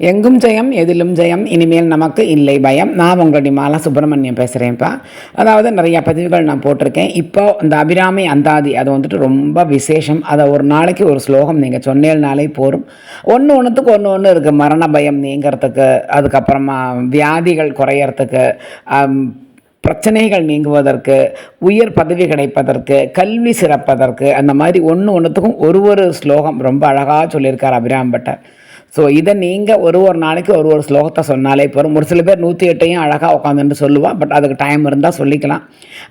எங்கும் ஜெயம் எதிலும் ஜெயம் இனிமேல் நமக்கு இல்லை பயம். நான் உங்களுடைய மாலா சுப்பிரமணியம் பேசுகிறேன்ப்பா அதாவது நிறையா பதிவுகள் நான் போட்டிருக்கேன். இப்போ இந்த அபிராமி அந்தாதி அது வந்துட்டு ரொம்ப விசேஷம். அதை ஒரு நாளைக்கு ஒரு ஸ்லோகம் நீங்கள் சொன்னேல்னாலே போரும். ஒன்று ஒன்றுத்துக்கு ஒன்று ஒன்று இருக்குது மரண பயம் நீங்கிறதுக்கு அதுக்கப்புறமா வியாதிகள் குறையறதுக்கு பிரச்சனைகள் நீங்குவதற்கு உயர் பதவி கிடைப்பதற்கு கல்வி சிறப்பதற்கு அந்த மாதிரி ஒன்று ஒன்றுத்துக்கும் ஒரு ஒரு ஸ்லோகம் ரொம்ப அழகாக சொல்லியிருக்கார் அபிராம்பட்டர். ஸோ இதை நீங்கள் ஒரு ஒரு நாளைக்கு ஒரு ஒரு ஸ்லோகத்தை சொன்னாலே போதும். ஒரு சில பேர் நூற்றி எட்டையும் அழகாக உட்காந்துட்டு சொல்லுவாள் பட் அதுக்கு டைம் இருந்தால் சொல்லிக்கலாம்.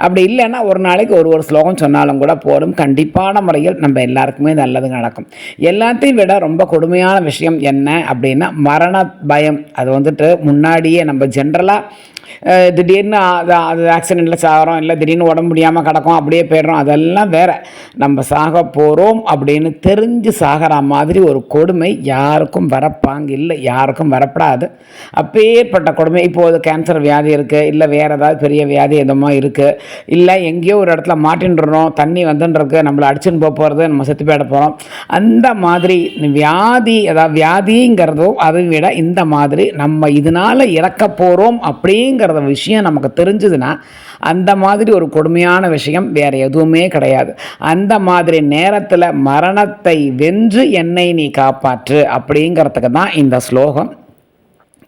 அப்படி இல்லைன்னா ஒரு நாளைக்கு ஒரு ஒரு ஸ்லோகம் சொன்னாலும் கூட போதும். கண்டிப்பான முறையில் நம்ம எல்லாருக்குமே நல்லது நடக்கும். எல்லாத்தையும் விட ரொம்ப கொடுமையான விஷயம் என்ன அப்படின்னா மரண பயம். அது வந்துட்டு முன்னாடியே நம்ம ஜென்ரலாக திடீர்னு அது அது ஆக்சிடெண்ட்டில் சாகிறோம் இல்லை திடீர்னு உடம்பு முடியாமல் கிடக்கும் அப்படியே போயிடுறோம். அதெல்லாம் வேற. நம்ம சாக போகிறோம் அப்படின்னு தெரிஞ்சு சாகிற மாதிரி ஒரு கொடுமை யாருக்கும் வரப்பாங்க இல்லை யாருக்கும் வரப்படாது. அப்பேற்பட்ட கொடுமை. இப்போது கேன்சர் வியாதி இருக்குது இல்லை வேறு ஏதாவது பெரிய வியாதி எதுமோ இருக்குது இல்லை எங்கேயோ ஒரு இடத்துல மாட்டின்றோம் தண்ணி வந்துன்றிருக்கு நம்மளை அடிச்சுன்னு போக போகிறது நம்ம செத்து போயிட போகிறோம் அந்த மாதிரி வியாதி அதாவது வியாதிங்கிறதும் அதை விட இந்த மாதிரி நம்ம இதனால் இறக்க போகிறோம் அப்படிங்கிறத விஷயம் நமக்கு தெரிஞ்சதுன்னா அந்த மாதிரி ஒரு கொடுமையான விஷயம் வேறு எதுவுமே கிடையாது. அந்த மாதிரி நேரத்தில் மரணத்தை வென்று என்னை நீ காப்பாற்று அப்படிங்கிறதுக்கு தான் இந்த ஸ்லோகம்.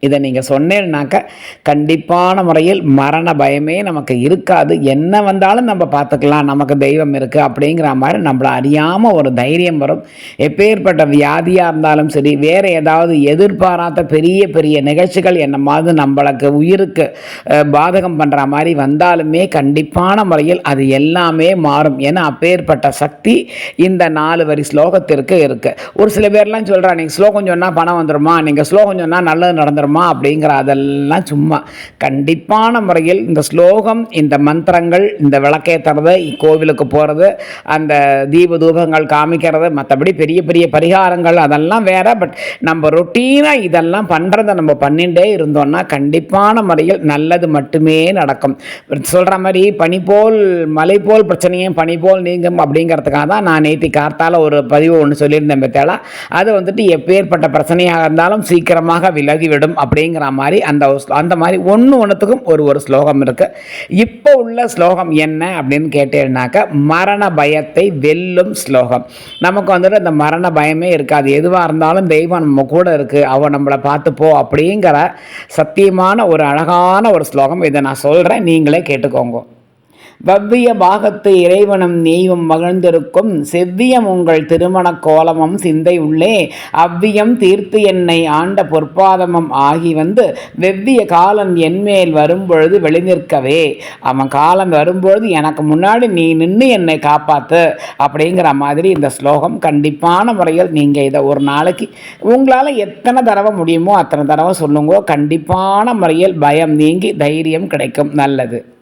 இதை நீங்கள் சொன்னேன்னாக்க கண்டிப்பான முறையில் மரண பயமே நமக்கு இருக்காது. என்ன வந்தாலும் நம்ம பார்த்துக்கலாம். நமக்கு தெய்வம் இருக்குது அப்படிங்கிற மாதிரி நம்மளை அறியாமல் ஒரு தைரியம் வரும். எப்பேற்பட்ட வியாதியாக இருந்தாலும் சரி வேறு ஏதாவது எதிர்பாராத பெரிய பெரிய நிகழ்ச்சிகள் என்ன மாதிரி நம்மளுக்கு உயிருக்கு பாதகம் பண்ணுற மாதிரி வந்தாலுமே கண்டிப்பான முறையில் அது எல்லாமே மாறும். ஏன்னா அப்பேற்பட்ட சக்தி இந்த நாலு வரி ஸ்லோகத்திற்கு இருக்குது ஒரு சில பேர்லாம் சொல்கிறா நீங்கள் ஸ்லோகம் சொன்னால் பணம் வந்துடுமா நீங்கள் ஸ்லோகம் சொன்னால் நல்லது நடந்துருமா? அப்படிங்கிற அதெல்லாம் சும்மா. கண்டிப்பான முறையில் இந்த ஸ்லோகம் இந்த மந்திரங்கள் இந்த விளக்கேற்றுறது கோவிலுக்கு போகிறது அந்த தீப தூபங்கள் காமிக்கிறது மற்றபடி பெரிய பெரிய பரிகாரங்கள் அதெல்லாம் வேறு. பட் நம்ம ரொட்டீனாக இதெல்லாம் பண்ணுறதை நம்ம பண்ணிகிட்டே இருந்தோம்னா கண்டிப்பான முறையில் நல்லது மட்டுமே நடக்கும். சொல்கிற மாதிரி பனி போல் மலை போல் பிரச்சனையும் பனி போல் நீங்கும் அப்படிங்கிறதுக்காக தான் நான் நேற்று கார்த்தால் ஒரு பதிவு ஒன்று சொல்லியிருந்தேன் பத்தியாலா அது வந்துட்டு எப்பேற்பட்ட பிரச்சனையாக இருந்தாலும் சீக்கிரமாக விலகிவிடும். அப்படிங்கிற மாதிரி அந்த ஒரு ஸ்லோ- அந்த மாதிரி ஒன்று ஒன்றுத்துக்கும் ஒரு ஒரு ஸ்லோகம் இருக்குது இப்போ உள்ள ஸ்லோகம் என்ன அப்படின்னு கேட்டேன்னாக்க மரண பயத்தை வெல்லும் ஸ்லோகம். நமக்கு வந்துட்டு அந்த மரண பயமே இருக்காது. எதுவாக இருந்தாலும் தெய்வம் நம்ம கூட இருக்குது அவன் நம்மளை பார்த்துப்போ அப்படிங்கிற சத்தியமான ஒரு அழகான ஒரு ஸ்லோகம் இதை நான் சொல்கிறேன் நீங்களே கேட்டுக்கோங்க. வவ்விய பாகத்து இறைவனும் நீயும் மகிழ்ந்திருக்கும். செவ்வியம் உங்கள் திருமணக் கோலமும் சிந்தை உள்ளே. அவ்வியம் தீர்த்து என்னை ஆண்ட பொற்பாதமும் ஆகி வந்து வெவ்விய காலம் என்மேல் வரும்பொழுது வெளிநிற்கவே. அவன் காலம் வரும்பொழுது எனக்கு முன்னாடி நீ நின்று என்னை காப்பாத்து. அப்படிங்கிற மாதிரி இந்த ஸ்லோகம் கண்டிப்பான முறையில் நீங்கள் இதை ஒரு நாளைக்கு உங்களால் எத்தனை தடவை முடியுமோ அத்தனை தடவை சொல்லுங்கோ. கண்டிப்பான முறையில் பயம் நீங்கி தைரியம் கிடைக்கும். நல்லது.